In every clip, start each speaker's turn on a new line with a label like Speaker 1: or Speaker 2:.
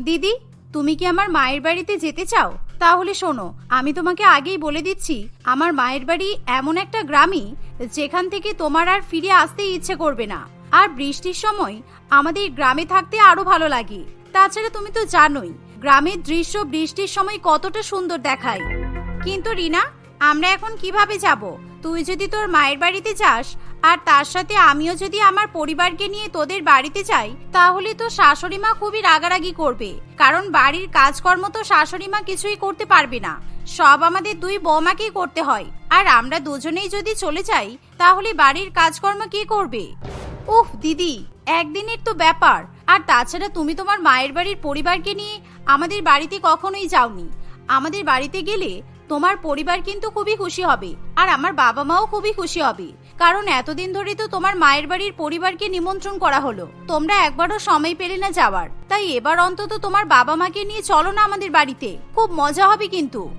Speaker 1: দিদি, তুমি কি আমার মায়ের বাড়িতে যেতে চাও? তাহলে শোনো, আমি তোমাকে আগেই বলে দিচ্ছি, আমার মায়ের বাড়ি এমন একটা গ্রামই যেখান থেকে তোমার আর ফিরে আসতে ইচ্ছে করবে না। আর বৃষ্টির সময় আমাদের গ্রামে থাকতে আরও ভালো লাগে। তাছাড়া তুমি তো জানোই, গ্রামের দৃশ্য বৃষ্টির সময় কতটা সুন্দর দেখায়। কিন্তু রিনা, আমরা এখন কীভাবে যাব? তুই যদি তোর মায়ের বাড়িতে যাস আর তার সাথে আমিও যদি আমার পরিবারকে নিয়ে তোদের বাড়িতে যাই, তাহলে তো শাশুড়ি মা খুবই রাগারাগি করবে। কারণ বাড়ির কাজকর্ম তো শাশুড়ি মা কিছুই করতে পারবে না। সব আমাদের দুই বৌমাকেই করতে হয়। আর আমরা দুজনেই যদি চলে যাই, তাহলে বাড়ির কাজকর্ম কে করবে? উফ, দিদি, একদিনের তো ব্যাপার। আর তাছাড়া তুমি তোমার মায়ের বাড়ির পরিবারকে নিয়ে আমাদের বাড়িতে কখনোই যাওনি। আমাদের বাড়িতে গেলে তোমার পরিবার কিন্তু খুবই খুশি হবে। আর আমার বাবা মাও খুবই খুশি হবে। কারণ এতদিন ধরে তো তোমার মায়ের বাড়ির পরিবারকে নিমন্ত্রণ করা হলো। তোমরা একবারও সময় পেলে না যাওয়ার। তাই এবার অন্তত তোমার বাবা মাকে নিয়ে চলো না আমাদের বাড়িতে। খুব মজা হবে কিন্তু।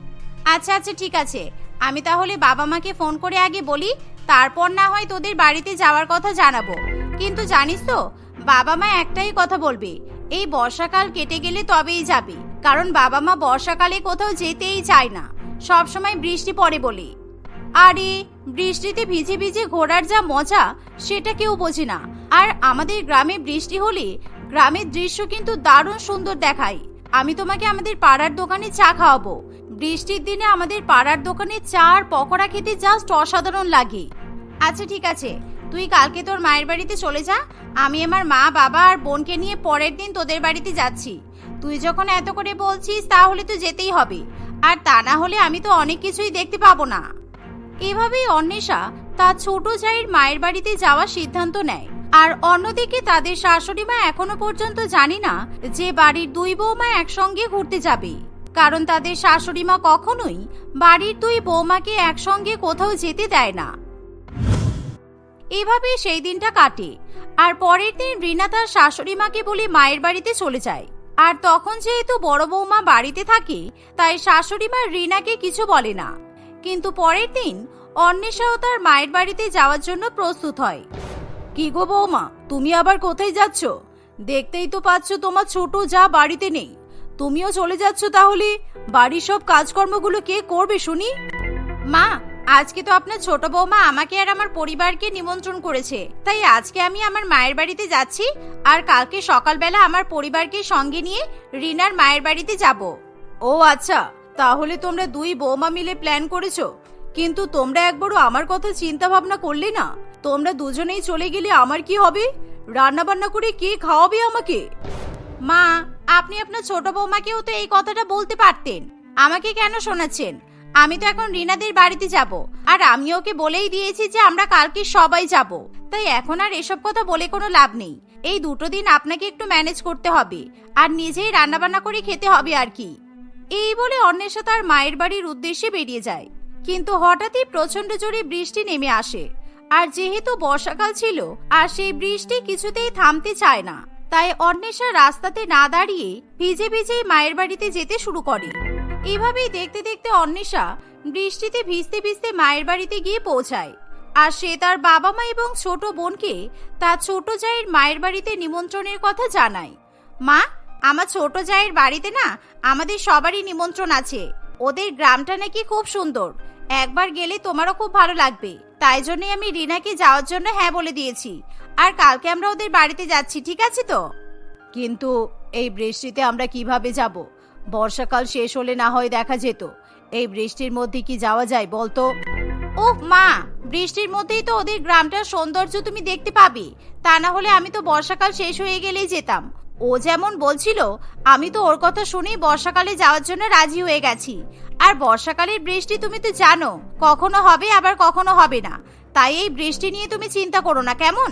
Speaker 1: আচ্ছা আচ্ছা ঠিক আছে। আমি তাহলে বাবা মাকে ফোন করে আগে বলি, তারপর না হয় তোদের বাড়িতে যাওয়ার কথা জানাব। কিন্তু জানিস তো, বাবা মা একটাই কথা বলবে, এই বর্ষাকাল কেটে গেলে তবেই যাবে। কারণ বাবা মা বর্ষাকালে কোথাও যেতেই চায় না। সব সময় বৃষ্টি পড়ে বলে। আরে, বৃষ্টিতে ভিজে ভিজে ঘোরার যা মজা, সেটা কেউ বোঝে না। আর আমাদের গ্রামে বৃষ্টি হলে গ্রামের দৃশ্য কিন্তু দারুণ সুন্দর দেখায়। আমি তোমাকে আমাদের পাড়ার দোকানে চা খাওয়াবো। বৃষ্টির দিনে আমাদের পাড়ার দোকানে চা আর পকোড়া খেতে জাস্ট অসাধারণ লাগে। আচ্ছা ঠিক আছে। তুই কালকে তোর মায়ের বাড়িতে চলে যা। আমি আমার মা, বাবা আর বোনকে নিয়ে পরের দিন তোদের বাড়িতে যাচ্ছি। তুই যখন এত করে বলছিস, তাহলে তো যেতেই হবে। আর তা না হলে আমি তো অনেক কিছুই দেখতে পাবো না। এভাবেই অন্বেষা তার ছোট জায়ের মায়ের বাড়িতে যাওয়ার সিদ্ধান্ত নেয়। আর অন্যদিকে তাদের শাশুড়ি মা এখনও পর্যন্ত জানি না যে বাড়ির দুই বৌমা একসঙ্গে ঘুরতে যাবে। কারণ তাদের শাশুড়ি মা কখনোই বাড়ির দুই বৌমাকে একসঙ্গে কোথাও যেতে দেয় না। এভাবে সেই দিনটা কাটে। আর পরের দিন রিনা তার শাশুড়ি মাকে বলে মায়ের বাড়িতে চলে যায়। আর তখন যেহেতু বড় বৌমা বাড়িতে থাকে, তাই শাশুড়ি মা রিনাকে কিছু বলে না। কিন্তু পরের দিন অন্বেষাও তার মায়ের বাড়িতে যাওয়ার জন্য প্রস্তুত হয়। কি গো বৌমা, তুমি আবার কোথায় যাচ্ছ? দেখতেই তো পাচ্ছ তোমার ছোট যা বাড়িতে নেই। তুমিও চলে যাচ্ছ তাহলে? বাড়ির সব কাজকর্মগুলো কে করবে শুনি? মা, আজকে তো আপনার ছোট বৌমা আমাকে আর আমার পরিবারকে নিমন্ত্রণ করেছে। তাই আজকে আমি আমার মায়ের বাড়িতে যাচ্ছি আর কালকে সকালবেলা আমার পরিবারকে সঙ্গে নিয়ে রিনার মায়ের বাড়িতে যাব। ও আচ্ছা তাহলে তোমরা দুই বৌমা মিলে প্ল্যান করেছ? কিন্তু তোমরা একবারও আমার কথা চিন্তা ভাবনা করলে না। তোমরা দুজনেই চলে গেলে আমার কি হবে? রান্না বান্না করে কে খাওয়াবে আমাকে? মা, আপনি আপনার ছোট বৌমাকেও তো এই কথাটা বলতে পারতেন। আমাকে কেন শোনাচ্ছেন? আমি তো এখন রিনাদের বাড়িতে যাব। আর আমি ওকে বলেই দিয়েছি যে আমরা কালকে সবাই যাব। তাই এখন আর এসব কথা বলে কোনো লাভ নেই। এই দুটো দিন আপনাকে একটু ম্যানেজ করতে হবে। আর নিজেই রান্নাবান্না করে খেতে হবে আর কি। এই বলে অন্বেষা তার মায়ের বাড়ির উদ্দেশ্যে বেরিয়ে যায়। কিন্তু হঠাৎই প্রচণ্ড জোরে বৃষ্টি নেমে আসে। আর যেহেতু বর্ষাকাল ছিল, আর সেই বৃষ্টি কিছুতেই থামতে চায় না, তাই অন্বেষা রাস্তাতে না দাঁড়িয়ে ভিজে ভিজেই মায়ের বাড়িতে যেতে শুরু করে। এভাবেই দেখতে দেখতে অন্বেষা বৃষ্টিতে ভিজতে ভিজতে মায়ের বাড়িতে গিয়ে পৌঁছায়। আর সে তার বাবা মা এবং ছোট বোনকে তার ছোট জায়ের মায়ের বাড়িতে নিমন্ত্রণের কথা জানায়। মা আমার ছোট জায়ের বাড়িতে না আমাদের সবারই নিমন্ত্রণ আছে। ওদের গ্রামটা নাকি খুব সুন্দর। একবার গেলে তোমারও খুব ভালো লাগবে। তাই জন্যই আমি রিনাকে যাওয়ার জন্য হ্যাঁ বলে দিয়েছি। আর কালকে আমরা ওদের বাড়িতে যাচ্ছি, ঠিক আছে তো? কিন্তু এই বৃষ্টিতে আমরা কীভাবে যাব? বর্ষাকাল শেষ হলে না হয় দেখা যেত। এই বৃষ্টির মধ্যে কি যাওয়া যায় বলতো? ওহ, মা! বৃষ্টির মধ্যেই তো ওদের গ্রামটার সৌন্দর্য তুমি দেখতে পাবে। তা না হলে আমি তো বর্ষাকাল শেষ হয়ে গেলেই যেতাম। ও যেমন বলছিল, আমি তো ওর কথা শুনেই বর্ষাকালে যাওয়ার জন্য রাজি হয়ে গেছি। আর বর্ষাকালের বৃষ্টি তুমি তো জানো, কখনো হবে আবার কখনো হবে না। তাই এই বৃষ্টি নিয়ে তুমি চিন্তা করো না, কেমন?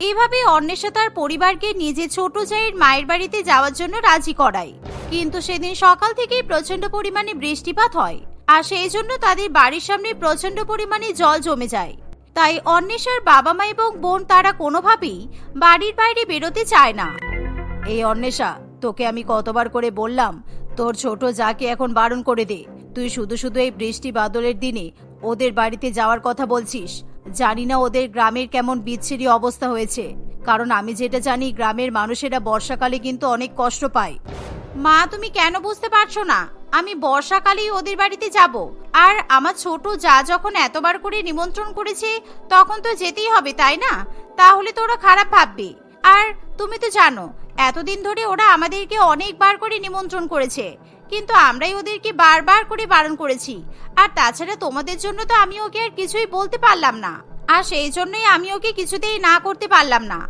Speaker 1: এভাবে অন্বেষা তার পরিবারকে নিজে ছোট জায়ের মায়ের বাড়িতে যাওয়ার জন্য রাজি করায় কিন্তু সেদিন সকাল থেকেই প্রচণ্ড পরিমাণে বৃষ্টিপাত হয়। আর সেই জন্য তাদের বাড়ির সামনে প্রচণ্ড পরিমাণে জল জমে যায়। তাই অন্বেষার বাবা মা এবং বোন তারা কোনোভাবেই বাড়ির বাইরে বেরোতে চায় না। এই অন্বেষা, তোকে আমি কতবার করে বললাম, তোর ছোট যাকে এখন বারণ করে দে। তুই শুধু শুধু এই বৃষ্টি বাদলের দিনে ওদের বাড়িতে যাওয়ার কথা বলছিস। জানি না ওদের গ্রামের কেমন বিচ্ছিরি অবস্থা হয়েছে। কারণ আমি যেটা জানি, গ্রামের মানুষেরা বর্ষাকালে কিন্তু অনেক কষ্ট পায়। মা, তুমি কেন বুঝতে পারছ না? আমি বর্ষাকালেই ওদের বাড়িতে যাব। আর আমার ছোট যা যখন এতবার করে নিমন্ত্রণ করেছে, তখন তো যেতেই হবে, তাই না? তাহলে তো ওরা খারাপ ভাববে। আর তুমি তো জানো এতদিন ধরে ওরা আমাদেরকে অনেকবার করে নিমন্ত্রণ করেছে, কিন্তু আমরাই ওদেরকে বারবার করে বারণ করেছি। আর তাছাড়া তোমাদের জন্য তো আমি ওকে আর কিছুই বলতে পারলাম না। আর সেই জন্যই আমি ওকে কিছুতেই না করতে পারলাম না।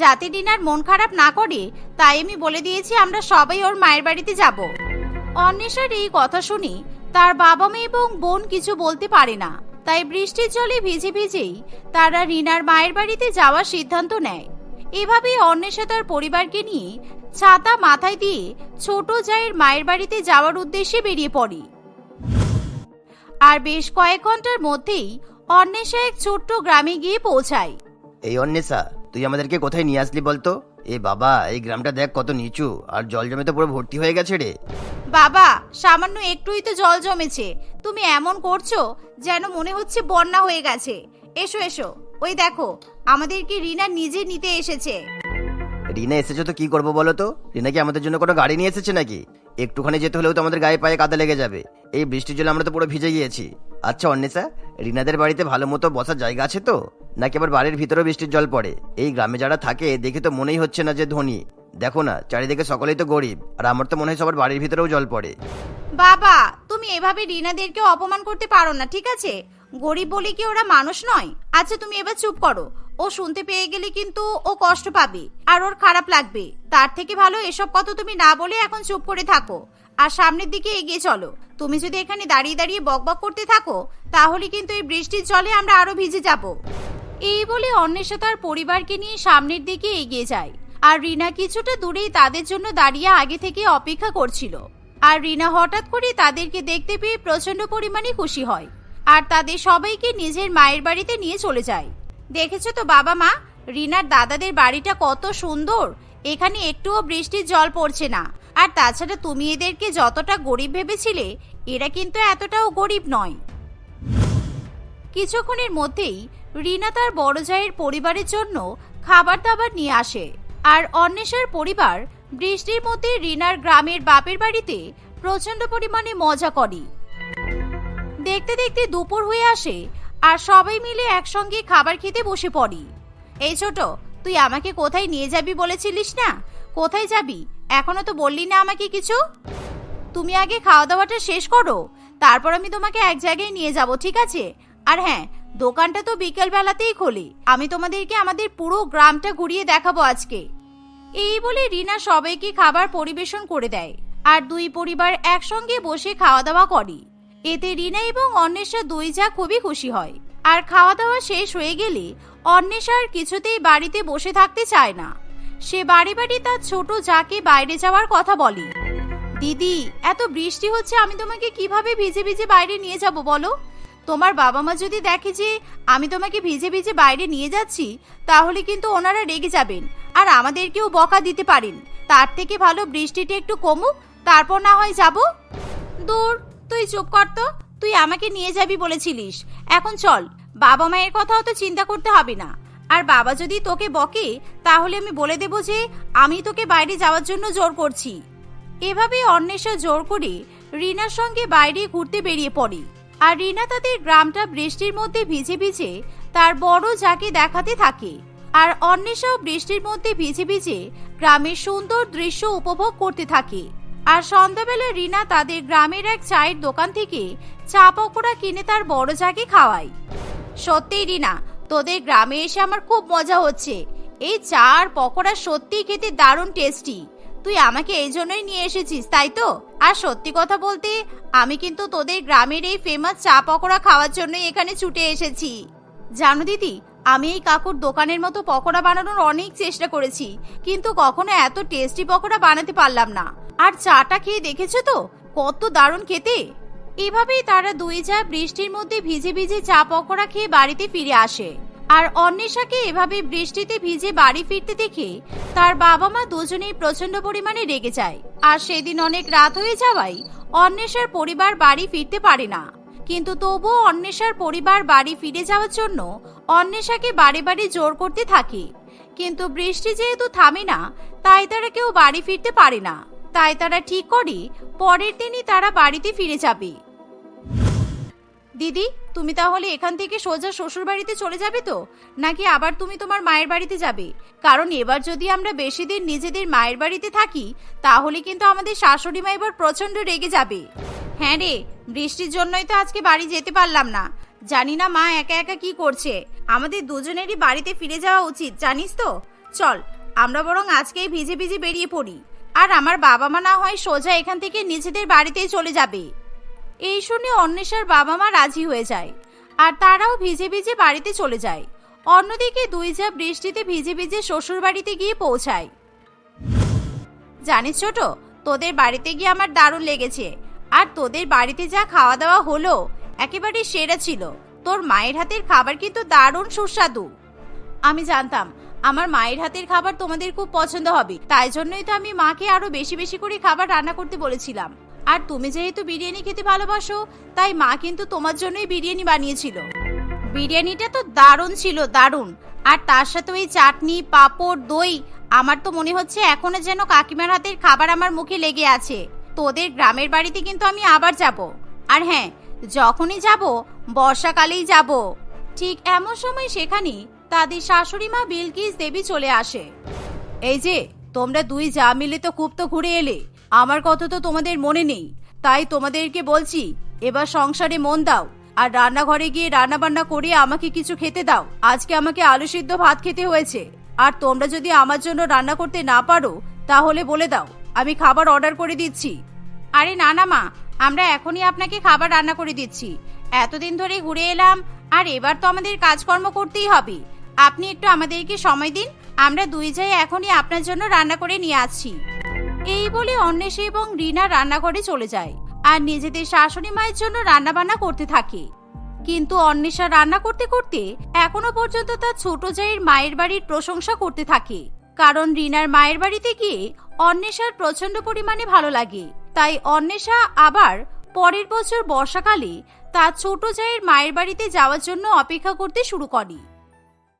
Speaker 1: যাতে ডিনার মন খারাপ না করে, তাই আমি বলে দিয়েছি আমরা সবাই ওর মায়ের বাড়িতে যাব। অন্বেষার এই কথা শুনে তার বাবা মেয়ে এবং বোন কিছু বলতে পারে না। তাই বৃষ্টির জলে ভিজে ভিজেই তারা রিনার মায়ের বাড়িতে যাওয়ার সিদ্ধান্ত নেয়। এভাবেই অন্বেষা তার পরিবারকে নিয়ে ছাতা মাথায় দিয়ে ছোট জায়ের মায়ের বাড়িতে যাওয়ার উদ্দেশ্যে বেরিয়ে পড়ে। আর বেশ কয়েক ঘণ্টার মধ্যেই অন্বেষা এক ছোট্ট গ্রামে গিয়ে পৌঁছায়।
Speaker 2: এই অন্বেষা তুই আমাদেরকে কোথায় নিয়ে আসলি বলতো? এ বাবা এই গ্রামটা দেখ কত নিচু আর জল জমে তো পুরো ভর্তি হয়ে গেছে রে।
Speaker 1: বাবা সামান্য একটুই তো জল জমেছে। তুমি এমন করছ যেন মনে হচ্ছে বন্যা হয়ে গেছে। এসো এসো ওই দেখো আমাদেরকে রিনা নিজে নিতে এসেছে।
Speaker 2: রিনা এসেছে তো কি করব বলো তো? রিনা কি আমাদের জন্য কোনো গাড়ি নিয়ে এসেছে নাকি? একটুখানি যেতে হলেও তো আমাদের গায়ে পায়ে কাদা লেগে যাবে। এই বৃষ্টির জন্য আমরা তো পুরো ভিজে গিয়েছি। আচ্ছা অন্বেষা রিনাদের বাড়িতে ভালো মতো বসার জায়গা আছে তো? নাকি আবার বাড়ির ভিতরেও বৃষ্টির জল পড়ে? এই গ্রামে যারা থাকে দেখে তো মনেই হচ্ছে না যে ধনী। দেখো না চারিদিকে সকলেই তো গরিব আর আমার তো মনে হয় সবার বাড়ির ভিতরেও জল পড়ে।
Speaker 1: বাবা তুমি এভাবে রিনাদেরকে অপমান করতে পারো না ঠিক আছে? গরিব বলে কি ওরা মানুষ নয়? আচ্ছা তুমি এবার চুপ করো। ও শুনতে পেয়ে গেলে কিন্তু ও কষ্ট পাবে, আর ওর খারাপ লাগবে। তার থেকে ভালো এসব কথা তুমি না বলে এখন চুপ করে থাকো, আর সামনের দিকে এগিয়ে চলো। তুমি যদি এখানে দাঁড়িয়ে দাঁড়িয়ে বকবক করতে থাকো, তাহলে কিন্তু এই বৃষ্টির জলে আমরা আরও ভিজে যাব। এই বলে অন্বেষা তার পরিবারকে নিয়ে সামনের দিকে এগিয়ে যায়, আর রিনা কিছুটা দূরেই তাদের জন্য দাঁড়িয়ে আগে থেকে অপেক্ষা করছিল। আর রিনা হঠাৎ করে তাদেরকে দেখতে পেয়ে প্রচণ্ড পরিমাণে খুশি হয়, আর তাদের সবাইকে নিজের মায়ের বাড়িতে নিয়ে চলে যায়। দেখেছ তো বাবা মা? রিনার দাদাদের বাড়িটা কত সুন্দর। এখানে একটুও বৃষ্টির জল পড়ছে না। আর তাছাড়া তুমি এদেরকে যতটা গরিব ভেবেছিলে, এরা কিন্তু এতটাও গরিব নয়। কিছুক্ষণের মধ্যেই রিনা তার বড় জায়ের পরিবারের জন্য খাবার দাবার নিয়ে আসে। আর অন্বেষার পরিবার বৃষ্টির মধ্যে রিনার গ্রামের বাপের বাড়িতে প্রচণ্ড পরিমাণে মজা করে। দেখতে দেখতে দুপুর হয়ে আসে আর সবাই মিলে একসঙ্গে খাবার খেতে বসে পড়ি। এই ছোট, তুই আমাকে কোথায় নিয়ে যাবি বলেছিলিস না? কোথায় যাবি? এখনও তো বললি না আমাকে কিছু? তুমি আগে খাওয়া দাওয়াটা শেষ করো, তারপর আমি তোমাকে এক জায়গায় নিয়ে যাব, ঠিক আছে? আর হ্যাঁ দোকানটা তো বিকেল বেলাতেই খোলে। আমি তোমাদেরকে আমাদের পুরো গ্রামটা ঘুরিয়ে দেখাবো আজকে। এই বলে রিনা সবাইকে খাবার পরিবেশন করে দেয়। আর দুই পরিবার একসঙ্গে বসে খাওয়া দাওয়া করে। এতে রিনা এবং অন্বেষা দুই যা খুবই খুশি হয়। আর খাওয়া দাওয়া শেষ হয়ে গেলে অন্বেষা আর কিছুতেই বাড়িতে বসে থাকতে চায় না। সে বাড়ি বাড়ি তার ছোট যাকে বাইরে যাওয়ার কথা বলে। দিদি, এত বৃষ্টি হচ্ছে, আমি তোমাকে কীভাবে ভিজে ভিজে বাইরে নিয়ে যাব বলো? তোমার বাবা মা যদি দেখে যে আমি তোমাকে ভিজে ভিজে বাইরে নিয়ে যাচ্ছি, তাহলে কিন্তু ওনারা রেগে যাবেন। আর আমাদেরকেও বকা দিতে পারেন। তার থেকে ভালো বৃষ্টিটা একটু কমুক, তারপর না হয় যাব? দূর তুই চুপ কর তো। তুই আমাকে নিয়ে যাবি বলেছিলিস। এখন চল, বাবা মায়ের কথাও তো চিন্তা করতে হবে না। আর বাবা যদি তোকে বকে, তাহলে আমি বলে দেব যে আমি তোকে বাইরে যাওয়ার জন্য জোর করছি। এভাবে অন্বেষা জোর করে রিনার সঙ্গে বাইরে ঘুরতে বেরিয়ে পড়ে। আর রিনা তাদের গ্রামটা বৃষ্টির মধ্যে ভিজে ভিজে তার বড় যাকে দেখাতে থাকে। আর অন্বেষাও বৃষ্টির মধ্যে ভিজে ভিজে গ্রামের সুন্দর দৃশ্য উপভোগ করতে থাকে। আর সন্ধ্যাবেলা রিনা তাদের গ্রামের এক চায়ের দোকান থেকে চা পকোড়া কিনে তার বড় যাকে খাওয়াই সত্যিই রিনা, তোদের গ্রামে এসে আমার খুব মজা হচ্ছে। এই চা আর পকোড়া সত্যিই খেতে দারুণ টেস্টি। তুই আমাকে এই জন্যই নিয়ে এসেছিস, তাই তো? আর সত্যি কথা বলতে, আমি কিন্তু তোদের গ্রামের এই ফেমাস চা পকোড়া খাওয়ার জন্যই এখানে ছুটে এসেছি। জানো দিদি আমি এই কাকুর দোকানের মতো পকোড়া বানানোর অনেক চেষ্টা করেছি, কিন্তু কখনো এত টেস্টি পকোড়া বানাতে পারলাম না। আর চাটা খেয়ে দেখেছ তো? কত দারুণ খেতে! এভাবেই তারা দুই যা বৃষ্টির মধ্যে ভিজে ভিজে চা পকোড়া খেয়ে বাড়িতে ফিরে আসে। আর অন্বেষাকে এভাবে বৃষ্টিতে ভিজে বাড়ি ফিরতে দেখে তার বাবা মা দুজনেই প্রচণ্ড পরিমাণে রেগে যায়। আর সেদিন অনেক রাত হয়ে যাওয়ায় অন্বেষার পরিবার বাড়ি ফিরতে পারে না। কিন্তু তবুও অন্বেষার পরিবার বাড়ি ফিরে যাওয়ার জন্য অন্বেষাকে বাড়ি বাড়ি জোর করতে থাকে। কিন্তু বৃষ্টি যেহেতু থামে না, তাই তারা কেউ বাড়ি ফিরতে পারে না। তাই তারা ঠিক করে পরের দিনই তারা বাড়িতে ফিরে যাবে। দিদি, তুমি তাহলে এখান থেকে সোজা শ্বশুর বাড়িতে চলে যাবে তো? নাকি আবার তুমি তোমার মায়ের বাড়িতে যাবে? কারণ এবার যদি আমরা বেশি দিন নিজেদের মায়ের বাড়িতে থাকি, তাহলে কিন্তু আমাদের শাশুড়ি মা এবার প্রচণ্ড রেগে যাবে। হ্যাঁ রে, বৃষ্টির জন্যই তো আজকে বাড়ি যেতে পারলাম না। জানি না মা একা একা কি করছে। আমাদের দুজনেরই বাড়িতে ফিরে যাওয়া উচিত, জানিস তো? চল, আমরা বরং আজকেই ভিজে ভিজে বেরিয়ে পড়ি। আর আমার বাবা মা না হয় সোজা এখান থেকে নিজেদের বাড়িতেই চলে যাবে। এই শুনে অন্বেষার বাবা মা রাজি হয়ে যায়। আর তারাও ভিজে ভিজে বাড়িতে চলে যায়। অন্যদিকে দুই যা বৃষ্টিতে ভিজে ভিজে শ্বশুর বাড়িতে গিয়ে পৌঁছায়। জানিস ছোট, তোদের বাড়িতে গিয়ে আমার দারুণ লেগেছে। আর তোদের বাড়িতে যা খাওয়া দাওয়া হলো, একেবারে সেরা ছিল। তোর মায়ের হাতের খাবার কিন্তু দারুণ সুস্বাদু। আমি জানতাম, আমার মায়ের হাতের খাবার তোমাদের খুব পছন্দ হবে। তাই জন্যই তো আমি মাকে আরও বেশি বেশি করে খাবার রান্না করতে বলেছিলাম। আর তুমি যেহেতু বিরিয়ানি খেতে ভালোবাসো, তাই মা কিন্তু তোমার জন্যই বিরিয়ানি বানিয়েছিল। বিরিয়ানিটা তো দারুণ ছিল, দারুণ। আর তার সাথে ওই চাটনি, পাঁপড়, দই, আমার তো মনে হচ্ছে এখনও যেন কাকিমার হাতের খাবার আমার মুখে লেগে আছে। তোদের গ্রামের বাড়িতে কিন্তু আমি আবার যাব। আর হ্যাঁ যখনই যাব, বর্ষাকালেই যাব। ঠিক এমন সময় সেখানে তাদের শাশুড়ি মা বিলকিস দেবী চলে আসে। এই যে, তোমরা দুই যা মিলে তো খুব তো ঘুরে এলে। আমার কথা তো তোমাদের মনে নেই। তাই তোমাদেরকে বলছি, এবার সংসারে মন দাও। আর রান্নাঘরে গিয়ে রান্না বান্না করে আমাকে কিছু খেতে দাও। আজকে আমাকে আলু সিদ্ধ ভাত খেতে হয়েছে। আর তোমরা যদি আমার জন্য রান্না করতে না পারো, তাহলে বলে দাও। আমি খাবার অর্ডার করে দিচ্ছি। আরে না না মা, আমরা এখনই আপনাকে খাবার রান্না করে দিচ্ছি। এতদিন ধরে ঘুরে এলাম, আর এবার তো আমাদের কাজকর্ম করতেই হবে। আপনি একটু আমাদেরকে সময় দিন, আমরা দুই যাই এখনই আপনার জন্য রান্না করে নিয়ে আসছি। এই বলে অন্বেষা এবং রিনা রান্নাঘরে চলে যায়, আর নিজেদের শাশুড়ি মায়ের জন্য রান্না বান্না করতে থাকে। কিন্তু অন্বেষা রান্না করতে করতে এখনও পর্যন্ত তার ছোট জায়ের মায়ের বাড়ির প্রশংসা করতে থাকে। কারণ রিনার মায়ের বাড়িতে গিয়ে অন্বেষার প্রচণ্ড পরিমাণে ভালো লাগে। তাই অন্বেষা আবার পরের বছর বর্ষাকালে তার ছোট জায়ের মায়ের বাড়িতে যাওয়ার জন্য অপেক্ষা করতে শুরু করে।